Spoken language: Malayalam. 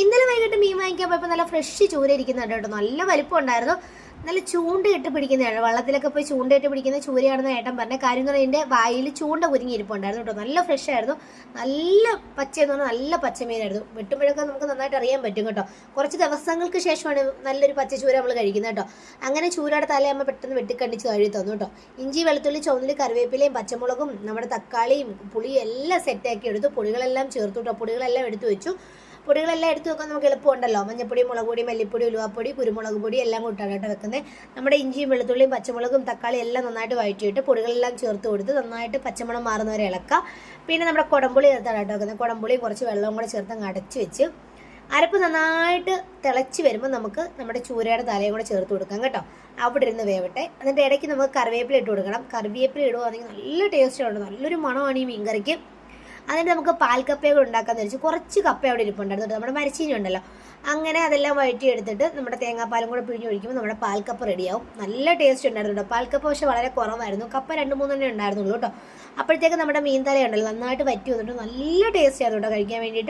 ഇന്നലെ വൈകിട്ട് മീൻ വാങ്ങിക്കാൻ പോയപ്പോൾ നല്ല ഫ്രഷ് ചൂര ഇരിക്കുന്നുണ്ട് കേട്ടോ. നല്ല വലിപ്പം ഉണ്ടായിരുന്നു നല്ല ചൂണ്ടയിട്ട് പിടിക്കുന്നതാണ് വെള്ളത്തിലൊക്കെ പോയി ചൂണ്ടയിട്ട് പിടിക്കുന്ന ചൂരയാണെന്ന് ഏട്ടൻ പറഞ്ഞ. കാര്യം എന്ന് പറഞ്ഞാൽ എന്റെ വായിൽ ചൂണ്ട കുരുങ്ങി ഇരിപ്പുണ്ടായിരുന്നു കേട്ടോ. നല്ല ഫ്രഷ് ആയിരുന്നു. നല്ല പച്ച എന്ന് പറഞ്ഞാൽ നല്ല പച്ചമീനായിരുന്നു. വെട്ടുമ്പോഴൊക്കെ നമുക്ക് നന്നായിട്ട് അറിയാൻ പറ്റും കേട്ടോ. കുറച്ച് ദിവസങ്ങൾക്ക് ശേഷമാണ് നല്ലൊരു പച്ച ചൂര നമ്മൾ കഴിക്കുന്നത് കേട്ടോ. അങ്ങനെ ചൂരയുടെ തലയമ്മ പെട്ടെന്ന് വെട്ടിക്കണ്ടിച്ച് കഴുകി തന്നു കേട്ടോ. ഇഞ്ചി വെളുത്തുള്ളി ചുവന്നിൽ കറിവേപ്പിലയും പച്ചമുളകും നമ്മുടെ തക്കാളിയും പുളിയും എല്ലാം സെറ്റാക്കി എടുത്തു. പൊടികളെല്ലാം ചേർത്തു കേട്ടോ. പൊടികളെല്ലാം എടുത്തു വെച്ചു. പൊടികളെല്ലാം എടുത്ത് വെക്കാൻ നമുക്ക് എളുപ്പമുണ്ടല്ലോ. മഞ്ഞപ്പൊടി മുളക് പൊടി മല്ലിപ്പൊടി ഉലുവാപ്പൊടി കുരുമുളക് പൊടി എല്ലാം കൂട്ടാണ് കേട്ടോ വെക്കുന്നത്. നമ്മുടെ ഇഞ്ചിയും വെളുത്തുള്ളിയും പച്ചമുളകും തക്കാളി എല്ലാം നന്നായിട്ട് വഴറ്റിയിട്ട് പൊടികളെല്ലാം ചേർത്ത് കൊടുത്ത് നന്നായിട്ട് പച്ചമണം മാറുന്നവരെ ഇളക്കുക പിന്നെ നമ്മുടെ കുടംപുളി ചേർത്താണ് കേട്ടോ വെക്കുന്നത്. കുടംപുളിയും കുറച്ച് വെള്ളവും കൂടെ ചേർത്ത് അടച്ച് വെച്ച് അരപ്പ് നന്നായിട്ട് തിളച്ച് വരുമ്പോൾ നമുക്ക് നമ്മുടെ ചൂരയുടെ തലയും കൂടെ ചേർത്ത് കൊടുക്കാം കേട്ടോ. അവിടെ ഇരുന്ന് വേവട്ടെ. എന്നിട്ട് ഇടയ്ക്ക് നമുക്ക് കറിവേപ്പില ഇട്ട് കൊടുക്കണം. കറിവേപ്പില ഇടുകയാണെങ്കിൽ നല്ല ടേസ്റ്റ് ഉണ്ട് നല്ലൊരു മണമാണ് ഈ മീൻകറിക്ക്. എന്നിട്ട് നമുക്ക് പാൽക്കപ്പയൊക്കെ ഉണ്ടാക്കാന്ന് വെച്ചാൽ കുറച്ച് കപ്പ അവിടെ ഇരിപ്പുണ്ടായിരുന്നു. നമ്മുടെ മരച്ചീനി ഉണ്ടല്ലോ. അങ്ങനെ അതെല്ലാം വഴറ്റി എടുത്തിട്ട് നമ്മുടെ തേങ്ങാപ്പാലും കൂടെ പിഴിഞ്ഞ് ഒഴിക്കുമ്പോൾ നമ്മുടെ പാൽക്കപ്പ റെഡിയാവും നല്ല ടേസ്റ്റ് ഉണ്ടായിരുന്നു കേട്ടോ. പാൽക്കപ്പ പക്ഷേ വളരെ കുറവായിരുന്നു. കപ്പ രണ്ട് മൂന്നെണ്ണേ ഉണ്ടായിരുന്നുള്ളൂ കേട്ടോ. അപ്പോഴത്തേക്ക് നമ്മുടെ മീൻ തല ഉണ്ടല്ലോ നന്നായിട്ട് വറ്റി വന്നിട്ട് നല്ല ടേസ്റ്റ് ആയിരുന്നു കേട്ടോ കഴിക്കാൻ വേണ്ടിയിട്ട്.